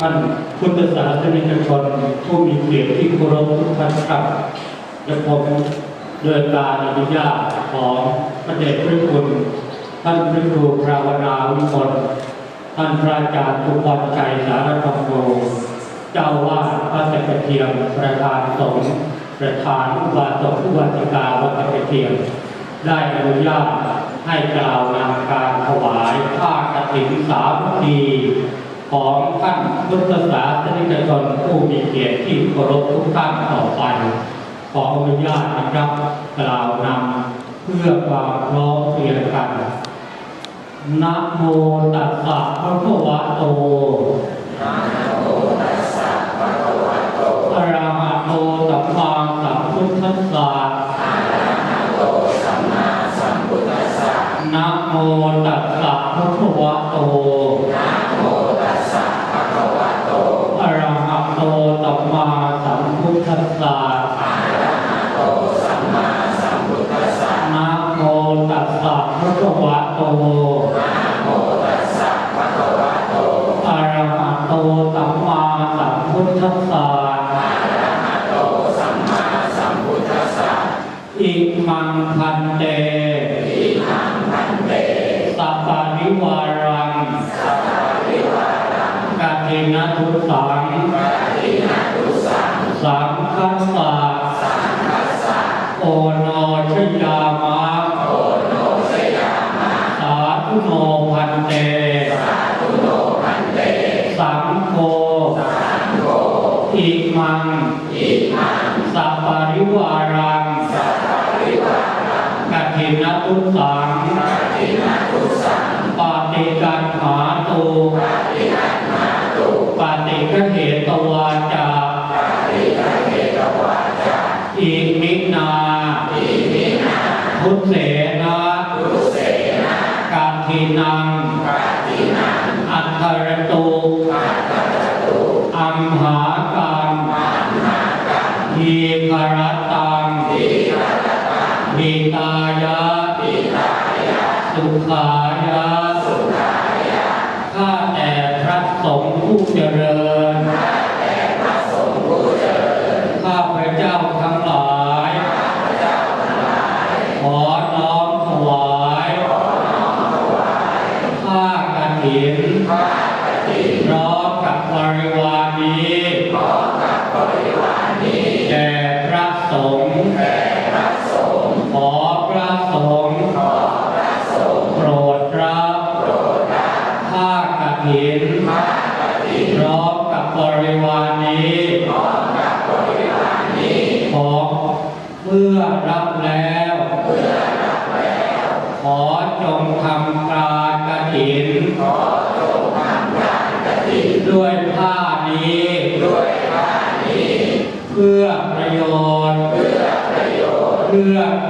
ท่านพุทธศาสนิกชนผู้มีเกียรติที่เคารพทุกท่านครับและผมโดยการอนุญาตของพระเดชพระคุณท่านพระครูภาวนาวิมลท่านพระอาจารย์ทุกวันชัยสารธรรมโมเจ้าวาดวัดตะกะเทียมประธานสงฆ์ประธานอุบาสกผู้วัติกาวัดตะเทียมได้อนุญาตให้กล่าวนำการถวายผ้ากฐินสามที ของท่านพุทธศาสนิกชนผู้มีเกียรติที่เคารพทุกท่านต่อไป ขออนุญาตนะครับกล่าวนำเพื่อความพร้อมเพรียงกันนะโมตัสสะภะคะวะโตอะระหะโตสัมมาสัมพุทธัสสะนะโมตัสสะภะคะวะโต พุทธัสสะโตสัมมาสัมพุทธัสสะอิมังพันเตอิมังพันเตสัพพานิวารังสัพพานิวารังกาตินะทุสังกาตินะทุสังสังคัสสะสังคัสสะโอนอชยา อิมัง สัปปะริวารังกาเทนะทุสังปาติกันหาตูปาติกเหากฐินพร้อมกับบริวารนี้แด่พระสงฆ์ขอพระสงฆ์โปรดรับผ้ากฐินพร้อมกับบริวารนี้ขอเมื่อรับแล้ว นด้วยผ้านี้ เพื่อประโยชน์ เพื่อค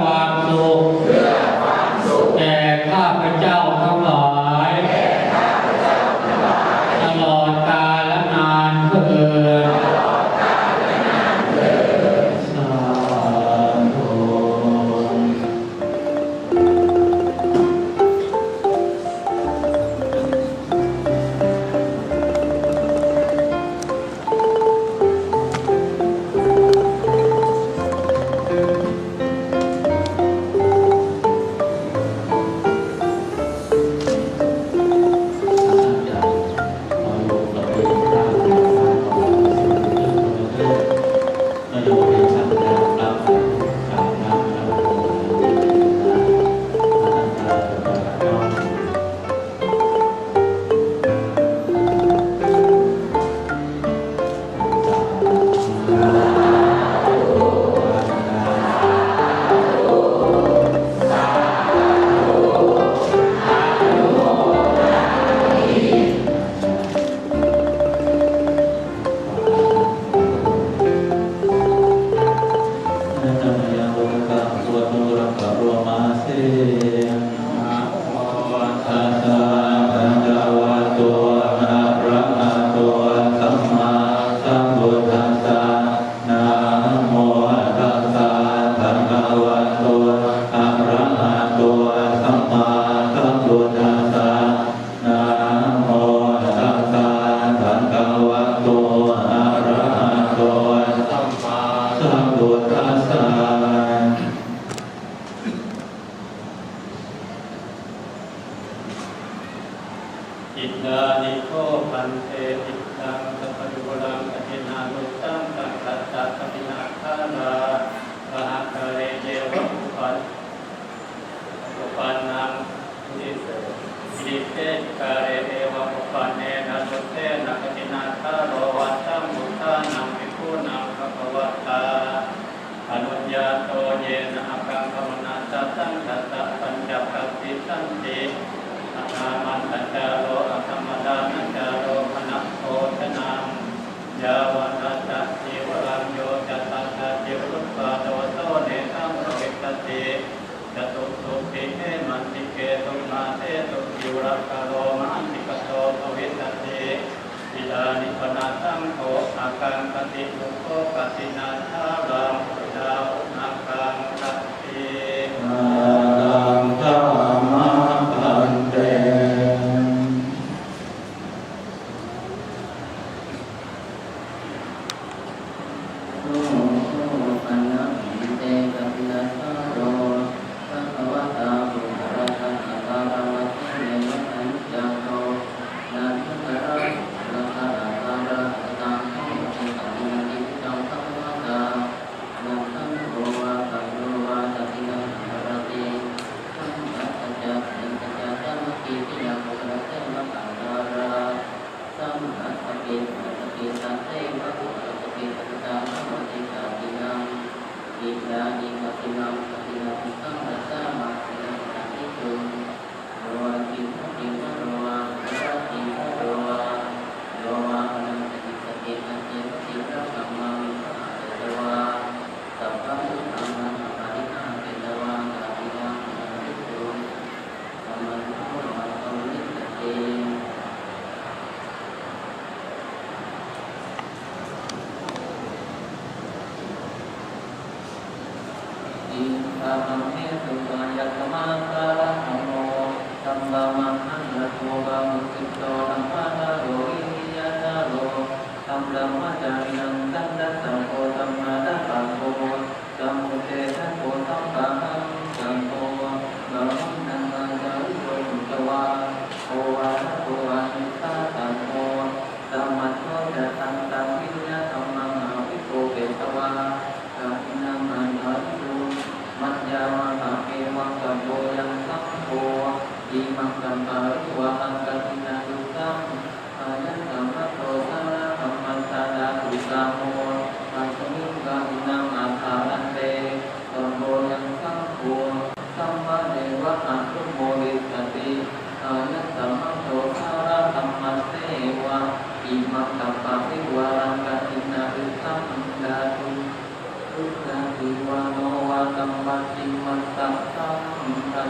วามสุ สสิมั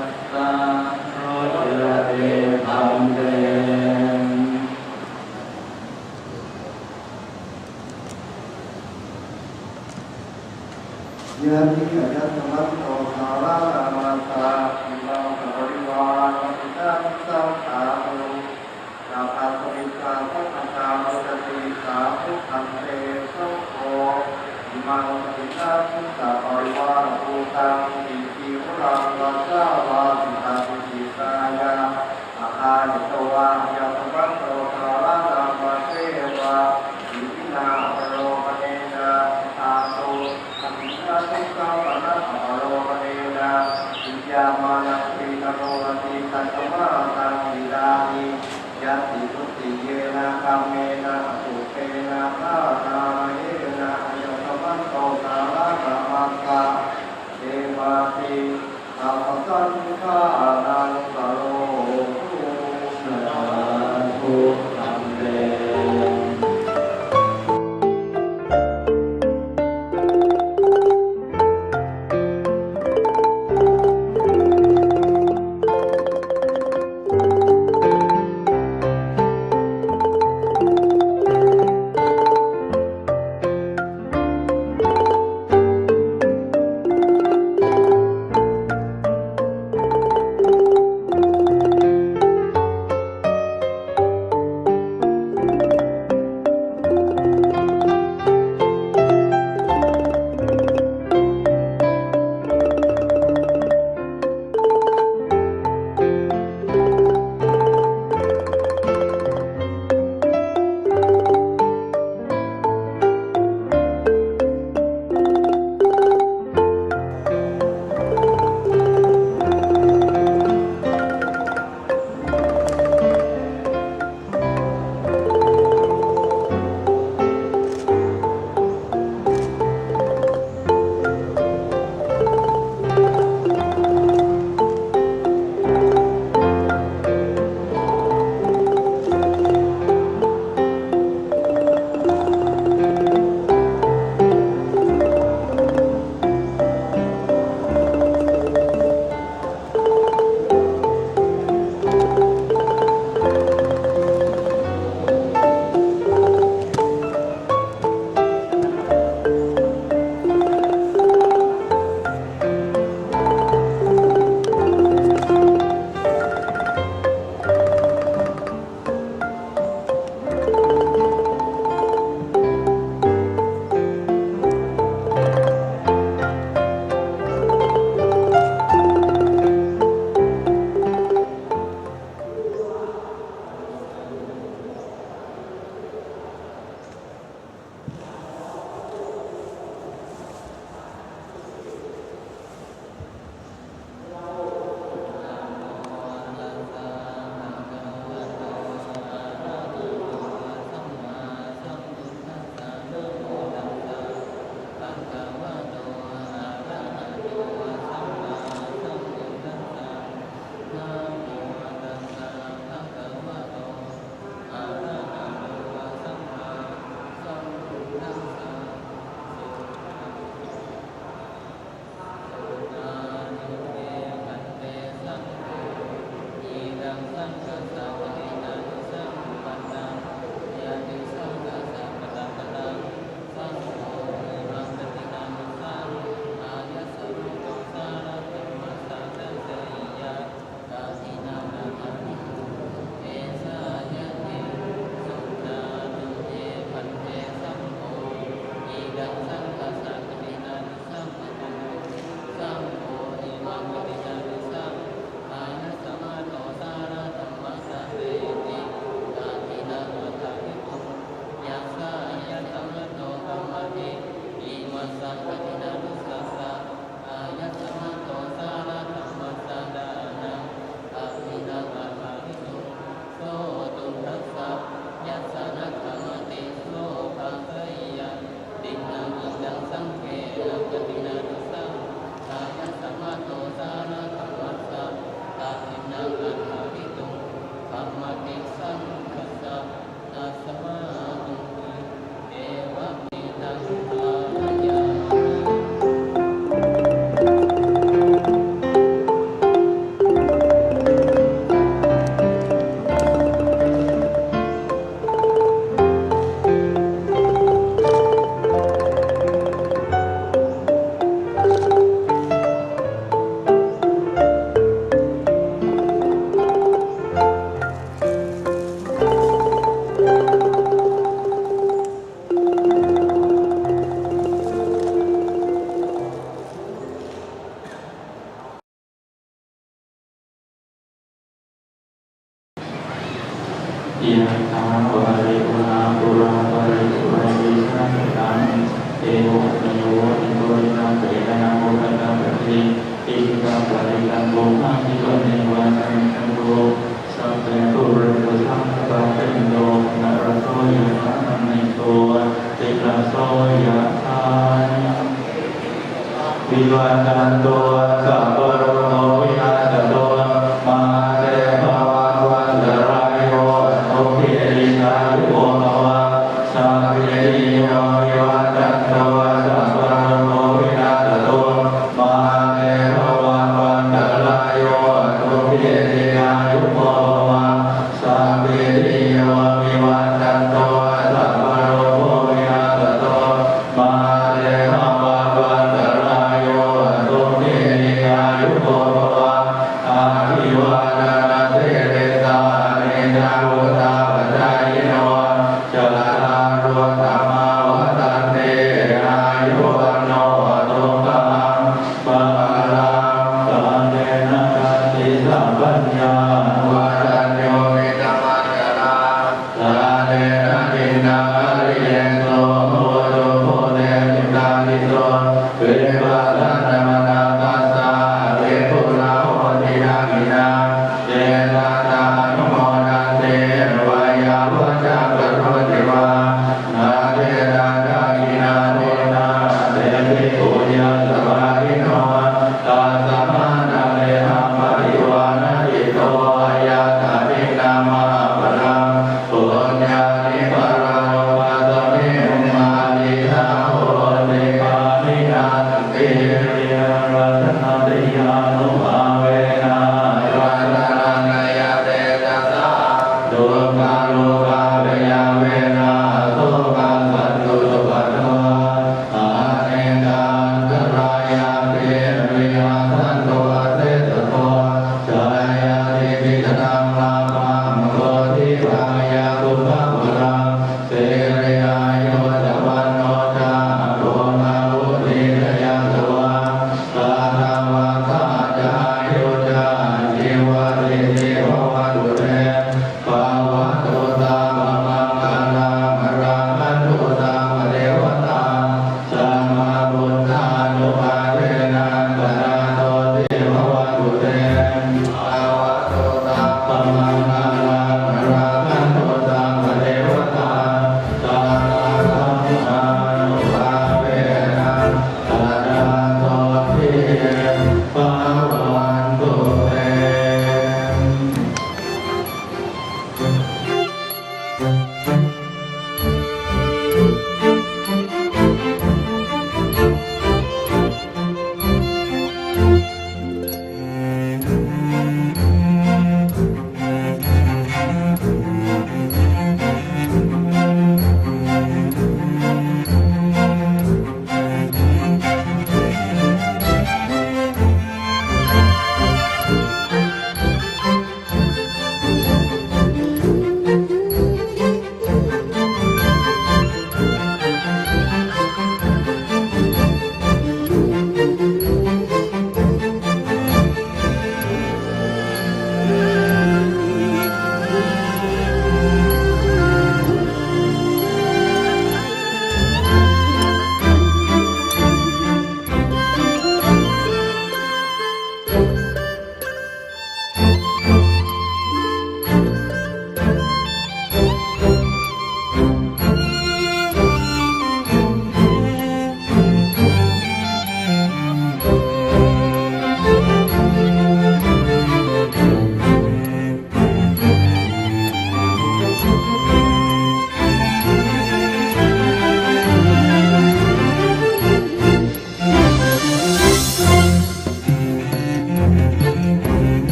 สสัม